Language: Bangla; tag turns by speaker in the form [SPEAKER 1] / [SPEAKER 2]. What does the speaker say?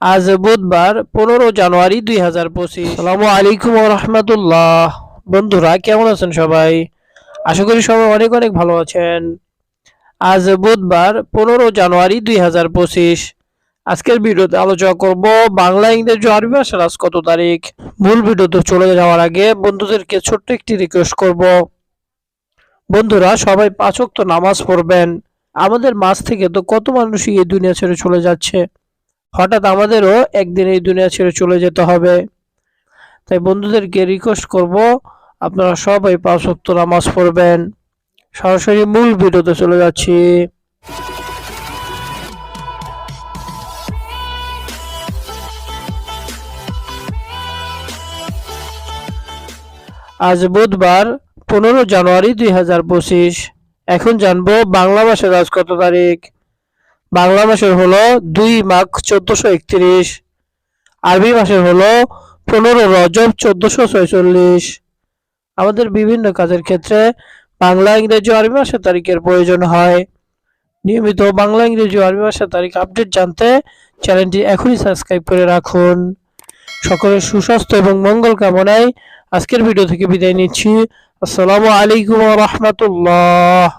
[SPEAKER 1] আজ বুধবার পনেরো জানুয়ারি দুই হাজার পঁচিশ। সালামু আলাইকুম রহমতুল্লাহ। বন্ধুরা, কেমন আছেন সবাই? আশা করি সবাই অনেক অনেক ভালো আছেন। আজ বুধবার পনেরো জানুয়ারি দুই হাজার পঁচিশ। আজকের ভিডিওতে আলোচনা করব বাংলা ইংরেজি আরবি ভাষার আজ কত তারিখ। মূল ভিডিওতে চলে যাওয়ার আগে বন্ধুদেরকে ছোট্ট একটি রিকোয়েস্ট করব। বন্ধুরা, সবাই পাঁচ ওয়াক্ত নামাজ পড়বেন। আমাদের মাঝ থেকে তো কত মানুষই এই দুনিয়া ছেড়ে চলে যাচ্ছে। হঠাৎ আমাদেরও একদিন এই দুনিয়া ছেড়ে চলে যেতে হবে। তাই বন্ধুদেরকে রিকোয়েস্ট করব, আপনারা সবাই পাঁচ ওয়াক্ত নামাজ পড়বেন। সরাসরি মূল ভিডিওতে চলে যাচ্ছি। আজ বুধবার, পনেরো জানুয়ারি দুই হাজার পঁচিশ। এখন জানব বাংলা মাসের আজ কত তারিখ। বাংলা মাসের হলো দুই মাঘ চোদ্দশো একত্রিশ। আরবি মাসের হলো পনেরো রজব চোদ্দশো ছয়চল্লিশ। আমাদের বিভিন্ন কাজের ক্ষেত্রে বাংলা, ইংরেজি আরবি ভাষার তারিখের প্রয়োজন হয়। নিয়মিত বাংলা, ইংরেজি আরবি ভাষার তারিখ আপডেট জানতে চ্যানেলটি এখনই সাবস্ক্রাইব করে রাখুন। সকলের সুস্বাস্থ্য এবং মঙ্গল কামনায় আজকের ভিডিও থেকে বিদায় নিচ্ছি। আসসালামু আলাইকুম রহমতুল্লাহ।